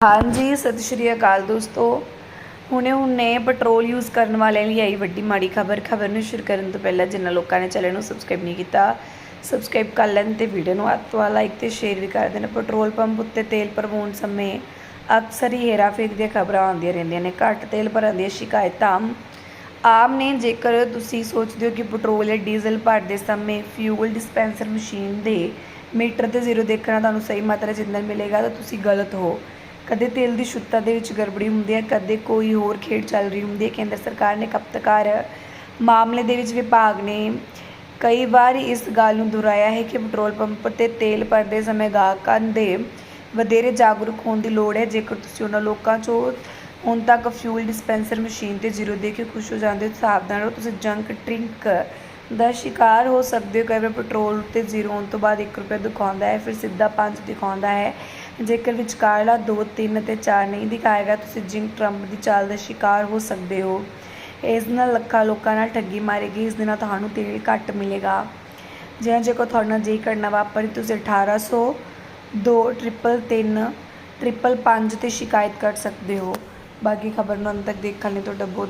ਹਾਂਜੀ, ਸਤਿ ਸ਼੍ਰੀ ਅਕਾਲ ਦੋਸਤੋ। ਹੁਣੇ ਹੁਣੇ ਪੈਟਰੋਲ ਯੂਜ਼ ਕਰਨ ਵਾਲਿਆਂ ਲਈ ਆਈ ਵੱਡੀ ਮਾੜੀ ਖਬਰ। ਖਬਰ ਨੂੰ ਸ਼ੁਰੂ ਕਰਨ ਤੋਂ ਪਹਿਲਾਂ ਜਿਨ੍ਹਾਂ ਲੋਕਾਂ ਨੇ ਚੈਨਲ ਨੂੰ ਸਬਸਕ੍ਰਾਈਬ ਨਹੀਂ ਕੀਤਾ ਸਬਸਕ੍ਰਾਈਬ ਕਰ ਲੈਣ ਤੇ ਵੀਡੀਓ ਨੂੰ ਅੱਤ ਤੋਂ ਲਾਈਕ ਤੇ ਸ਼ੇਅਰ ਵੀ ਕਰ ਦੇਣ। ਪੈਟਰੋਲ ਪੰਪ ਉੱਤੇ ਤੇਲ ਭਰਵਾਉਣ ਸਮੇਂ ਅਕਸਰ ਹੀ ਹੇਰਾਫੇਰੀ ਦੀਆਂ ਖਬਰਾਂ ਆਉਂਦੀਆਂ ਰਹਿੰਦੀਆਂ ਨੇ। ਘੱਟ ਤੇਲ ਭਰਨ ਦੀਆਂ ਸ਼ਿਕਾਇਤਾਂ ਆਮ ਨੇ। ਜੇਕਰ ਤੁਸੀਂ ਸੋਚਦੇ ਹੋ ਕਿ ਪੈਟਰੋਲ ਜਾਂ ਡੀਜ਼ਲ ਭਰਦੇ ਸਮੇਂ ਫਿਊਲ ਡਿਸਪੈਂਸਰ ਮਸ਼ੀਨ ਦੇ ਮੀਟਰ ਤੇ ਜ਼ੀਰੋ ਦੇਖਣਾ ਤੁਹਾਨੂੰ ਸਹੀ ਮਾਤਰਾ 'ਚ ਇੰਧਨ ਮਿਲੇਗਾ, ਤਾਂ ਤੁਸੀਂ ਗਲਤ ਹੋ। ਕਦੇ ਤੇਲ ਦੀ ਸ਼ੁੱਧਤਾ ਦੇ ਵਿੱਚ ਗੜਬੜੀ ਹੁੰਦੀ ਹੈ, ਕਦੇ ਕੋਈ ਹੋਰ ਖੇਡ ਚੱਲ ਰਹੀ ਹੁੰਦੀ ਹੈ। ਕੇਂਦਰ ਸਰਕਾਰ ਨੇ ਖਪਤਕਾਰ ਮਾਮਲੇ ਦੇ ਵਿੱਚ ਵਿਭਾਗ ਨੇ ਕਈ ਵਾਰ ਇਸ ਗੱਲ ਨੂੰ ਦੁਹਰਾਇਆ ਹੈ ਕਿ ਪੈਟਰੋਲ ਪੰਪ ਤੇ ਤੇਲ ਭਰਦੇ ਸਮੇਂ ਗਾਹਕਾਂ ਦੇ ਵਧੇਰੇ ਜਾਗਰੂਕ ਹੋਣ ਦੀ ਲੋੜ ਹੈ। ਜੇਕਰ ਤੁਸੀਂ ਉਹਨਾਂ ਲੋਕਾਂ 'ਚੋਂ ਹੁਣ ਤੱਕ ਫਿਊਲ ਡਿਸਪੈਂਸਰ ਮਸ਼ੀਨ ਤੇ ਜ਼ੀਰੋ ਦੇ ਕੇ ਖੁਸ਼ ਹੋ ਜਾਂਦੇ ਹੋ ਸਾਵਧਾਨ ਰਹੋ ਤੁਸੀਂ ਜੰਕ ਡਰਿੰਕ ਦਾ ਸ਼ਿਕਾਰ ਹੋ ਸਕਦੇ ਹੋ। ਕਈ ਵਾਰ ਪੈਟਰੋਲ ਤੇ ਜ਼ੀਰੋ ਹੋਣ ਤੋਂ ਬਾਅਦ 1 ਰੁਪਏ ਦਿਖਾਉਂਦਾ ਹੈ, ਫਿਰ ਸਿੱਧਾ 5 ਦਿਖਾਉਂਦਾ ਹੈ। ਜੇਕਰ ਵਿਚਕਾਰਲਾ 2 3 ਅਤੇ 4 ਨਹੀਂ ਦਿਖਾਏਗਾ, ਤੁਸੀਂ ਜਿੰਕ ਟਰੰਪ ਦੀ ਚਾਲ ਦਾ ਸ਼ਿਕਾਰ ਹੋ ਸਕਦੇ ਹੋ। ਇਸ ਨਾਲ ਲੱਖਾਂ ਲੋਕਾਂ ਨਾਲ ਠੱਗੀ ਮਾਰੇਗੀ, ਇਸ ਦੇ ਨਾਲ ਤੁਹਾਨੂੰ ਤੇਲ ਘੱਟ ਮਿਲੇਗਾ। ਜਿਵੇਂ ਜੇਕਰ ਤੁਹਾਡੇ ਨਾਲ ਜੇ ਘਟਨਾ ਵਾਪਰੀ, ਤੁਸੀਂ 1800 ਦੋ ਟ੍ਰਿਪਲ ਤਿੰਨ ਟ੍ਰਿਪਲ ਪੰਜ ਤੇ ਸ਼ਿਕਾਇਤ ਕਰ ਸਕਦੇ ਹੋ। ਬਾਕੀ ਖਬਰ ਨੂੰ ਅੰਤ ਤੱਕ ਦੇਖਣ ਲਈ ਤੁਹਾਡਾ ਬਹੁਤ